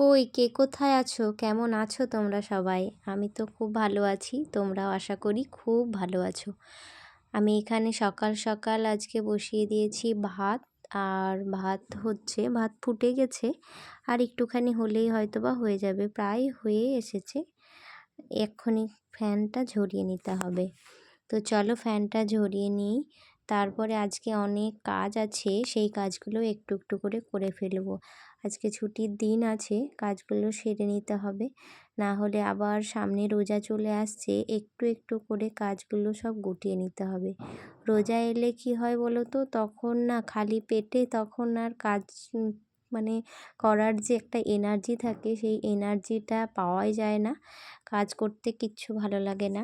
কই? কে কোথায় আছো? কেমন আছো তোমরা সবাই? আমি তো খুব ভালো আছি, তোমরাও আশা করি খুব ভালো আছো। আমি এখানে সকাল সকাল আজকে বসিয়ে দিয়েছি ভাত, আর ভাত হচ্ছে, ভাত ফুটে গেছে, আর একটুখানি হলেই হয়তো বা হয়ে যাবে, প্রায় হয়ে এসেছে। এক্ষুনি ফ্যানটা ঝরিয়ে নিতে হবে। তো চলো ফ্যানটা ঝরিয়ে নিই। তারপরে আজকে অনেক কাজ আছে, সেই কাজগুলো একটু একটু করে করে ফেলব। আজকে ছুটির দিন আছে, কাজগুলো সেরে নিতে হবে। না হলে আবার সামনে রোজা চলে আসছে, একটু একটু করে কাজগুলো সব গুটিয়ে নিতে হবে। রোজা এলে কি হয় বলো তো? তখন না খালি পেটে তখন আর কাজ মানে করার যে একটা এনার্জি থাকে, সেই এনার্জিটা পাওয়াই যায় না। কাজ করতে কিচ্ছু ভালো লাগে না।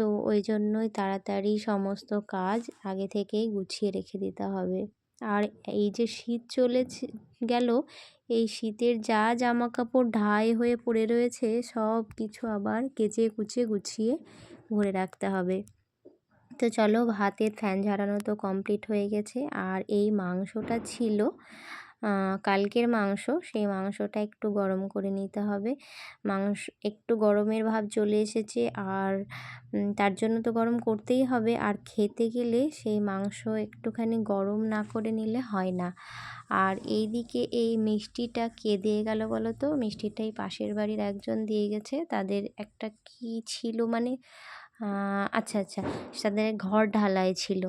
তো ওই জন্যই তাড়াতাড়ি সমস্ত কাজ আগে থেকেই গুছিয়ে রেখে দিতে হবে। আর এই যে শীত চলেছে, গেল, এই শীতের যা জামা কাপড় ঢাই হয়ে পড়ে রয়েছে, সব কিছু আবার কেচে কুচে গুছিয়ে ভরে রাখতে হবে। তো চলো, ভাতের ফ্যান ঝাড়ানো তো কমপ্লিট হয়ে গেছে। আর এই মাংসটা ছিল কালকের মাংস, সেই মাংসটা একটু গরম করে নিতে হবে। মাংস একটু গরমের ভাব চলে এসেছে আর তার জন্য তো গরম করতেই হবে। আর খেতে গেলে সেই মাংস একটুখানি গরম না করে নিলে হয় না। আর এই দিকে এই মিষ্টিটা কে দিয়ে গেল বলো তো মিষ্টিটা এই পাশের বাড়ির একজন দিয়ে গেছে। তাদের একটা কি ছিল মানে আচ্ছা আচ্ছা তাদের ঘর ঢালাই ছিল।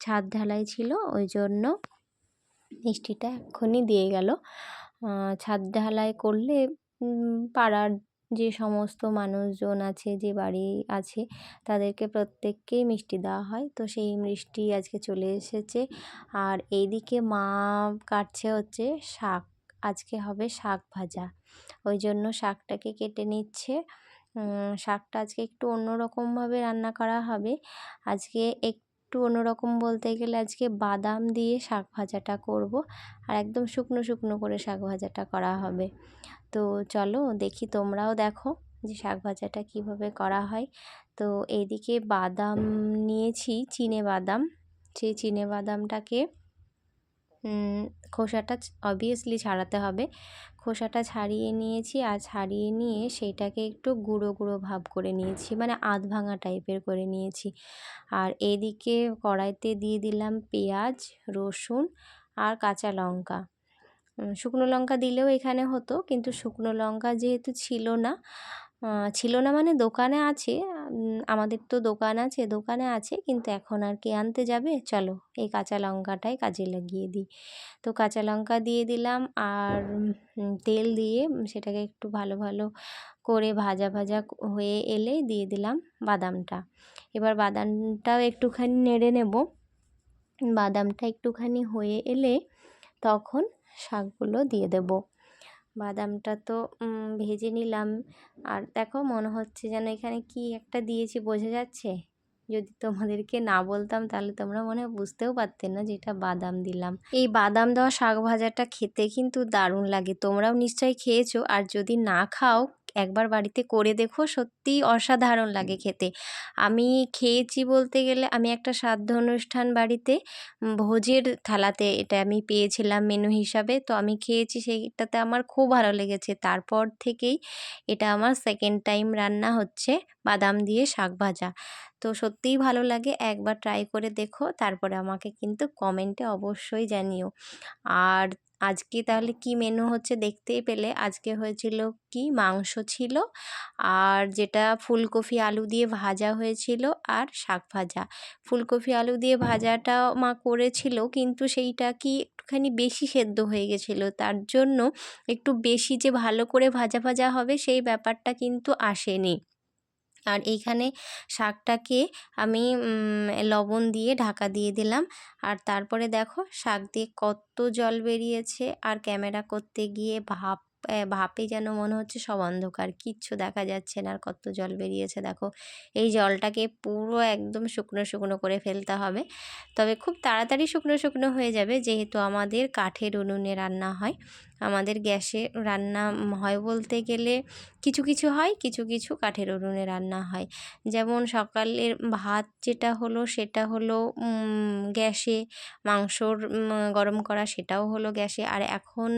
ছাদ ঢালাই ছিল ওই জন্য মিষ্টিটা এক্ষুনি দিয়ে গেল। ছাদ ঢালাই করলে পাড়ার যে সমস্ত মানুষজন আছে, যে বাড়ি আছে, তাদেরকে প্রত্যেককেই মিষ্টি দেওয়া হয়। তো সেই মিষ্টি আজকে চলে এসেছে। আর এইদিকে মা কাটছে হচ্ছে শাক। আজকে হবে শাক ভাজা। ওই জন্য শাকটাকে কেটে নিচ্ছে। শাকটা আজকে একটু অন্যরকমভাবে রান্না করা হবে। আজকে এক একটু অন্যরকম বলতে গেলে আজকে বাদাম দিয়ে শাক ভাজাটা করব। আর একদম শুকনো শুকনো করে শাক ভাজাটা করা হবে। তো চলো দেখি তোমরাও দেখো যে শাক ভাজাটা কীভাবে করা হয়। তো এইদিকে বাদাম নিয়েছি, চিনে বাদাম। সেই চিনে বাদামটাকে খোসাটা অবভিয়াসলি ছাড়াতে হবে। খোসাটা ছাড়িয়ে নিয়েছি আর ছাড়িয়ে নিয়ে সেইটাকে একটু গুঁড়ো গুঁড়ো ভাব করে নিয়েছি মানে আধ ভাঙা টাইপের করে নিয়েছি। আর এদিকে কড়াইতে দিয়ে দিলাম পেঁয়াজ, রসুন আর কাঁচা লঙ্কা। শুকনো লঙ্কা দিলেও এখানে হতো, কিন্তু শুকনো লঙ্কা যেহেতু ছিল না ছিল না মানে দোকানে আছে। আমাদের তো দোকান আছে, দোকানে আছে কিন্তু এখন আর কে আনতে যাবে? চলো এই কাঁচা লঙ্কাটাই কাজে লাগিয়ে দিই। তো কাঁচা লঙ্কা দিয়ে দিলাম আর তেল দিয়ে সেটাকে একটু ভালো ভালো করে ভাজা ভাজা হয়ে এলে দিয়ে দিলাম বাদামটা। এবার বাদামটাও একটুখানি নেড়ে নেব। বাদামটা একটুখানি হয়ে এলে তখন শাকগুলো দিয়ে দেবো। বাদামটা তো ভেজে নিলাম। আর দেখো মনে হচ্ছে যেন এখানে কি একটা দিয়েছি, বোঝা যাচ্ছে? যদি তোমাদেরকে না বলতাম তাহলে তোমরা মনে হয় বুঝতেও পারতে না যে এটা বাদাম দিলাম। এই বাদাম দেওয়া শাক ভাজাটা খেতে কিন্তু দারুণ লাগে, তোমরাও নিশ্চয়ই খেয়েছো। আর যদি না খাও একবার বাড়িতে করে দেখো সত্যি অসাধারণ লাগে খেতে। আমি খেয়েছি বলতে গেলে আমি একটা সাধ্য অনুষ্ঠান বাড়িতে ভোজের থালাতে এটা আমি পেয়েছিলাম মেনু হিসাবে। তো আমি খেয়েছি সেইটাতে আমার খুব ভালো লেগেছে। তারপর থেকেই এটা আমার সেকেন্ড টাইম রান্না হচ্ছে বাদাম দিয়ে শাক ভাজা। তো সত্যিই ভালো লাগে। একবার ট্রাই করে দেখো, তারপরে আমাকে কিন্তু কমেন্টে অবশ্যই জানিও। আর আজকে তাহলে কি মেনু হচ্ছে দেখতেই পেলে। আজকে হয়েছিল কি? মাংস ছিল, আর যেটা ফুলকপি আলু দিয়ে ভাজা হয়েছিল আর শাক ভাজা। ফুলকপি আলু দিয়ে ভাজাটা মা করেছিল, কিন্তু সেইটা কি একটুখানি বেশি সেদ্ধ হয়ে গেছিল। তার জন্য একটু বেশি যে ভালো করে ভাজা ভাজা হবে, সেই ব্যাপারটা কিন্তু আসেনি। আর এইখানে শাকটাকে আমি লবণ দিয়ে ঢাকা দিয়ে দিলাম। আর তারপরে দেখো শাক দিয়ে কত জল বেরিয়েছে আর ক্যামেরা করতে গিয়ে ভাপ ভাপে যেন মনে হচ্ছে সব অন্ধকার। কিচ্ছু দেখা যাচ্ছে না আর কত জল বেরিয়েছে। দেখো এই জলটাকে পুরো একদম শুকনো শুকনো করে ফেলতে হবে। তবে খুব তাড়াতাড়ি শুকনো শুকনো হয়ে যাবে যেহেতু আমাদের কাঠের উনুনে রান্না হয়। আমাদের গ্যাসে রান্না হয় বলতে গেলে কিছু কিছু হয়, কিছু কিছু কাঠের উনুনে রান্না হয়। যেমন সকালের ভাত যেটা হলো সেটা হলো গ্যাসে মাংসর গরম করা সেটাও হলো গ্যাসে। আর এখন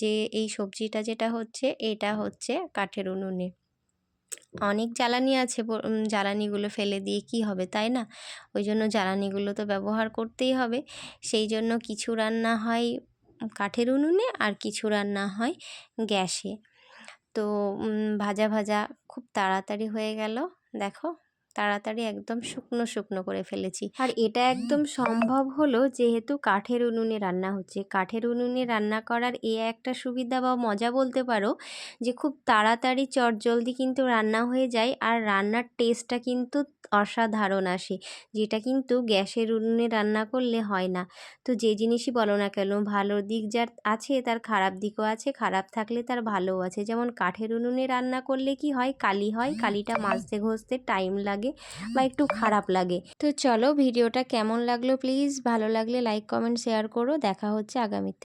যে এই সবজিটা যেটা হচ্ছে এটা হচ্ছে কাঠের উনুনে। অনেক জ্বালানি আছে জ্বালানিগুলো ফেলে দিয়ে কি হবে তাই না? ওই জন্য জ্বালানিগুলো তো ব্যবহার করতেই হবে। সেই জন্য কিছু রান্না হয় কাঠের উনুনে আর কিছু রান্না হয় গ্যাসে। তো ভাজা ভাজা খুব তাড়াতাড়ি হয়ে গেল। দেখো তাড়াতাড়ি একদম শুকনো শুকনো করে ফেলেছি। আর এটা একদম সম্ভব হলো যেহেতু কাঠের উনুনে রান্না হচ্ছে। কাঠের উনুনে রান্না করার এ একটা সুবিধা বা মজা বলতে পারো যে খুব তাড়াতাড়ি চটজলদি কিন্তু রান্না হয়ে যায় আর রান্নার টেস্টটা কিন্তু অসাধারণ আসে যেটা কিন্তু গ্যাসের উনুনে রান্না করলে হয় না। তো যে জিনিসই বলো না কেন ভালো দিক যার আছে তার খারাপ দিকও আছে খারাপ থাকলে তার ভালোও আছে। যেমন কাঠের উনুনে রান্না করলে কি হয়? কালি হয় কালিটা মাজতে ঘষতে টাইম লাগে বা একটু খারাপ লাগে। তো চলো ভিডিওটা কেমন লাগল প্লিজ? ভালো লাগলে লাইক কমেন্ট শেয়ার করো। দেখা হচ্ছে আগামীতে।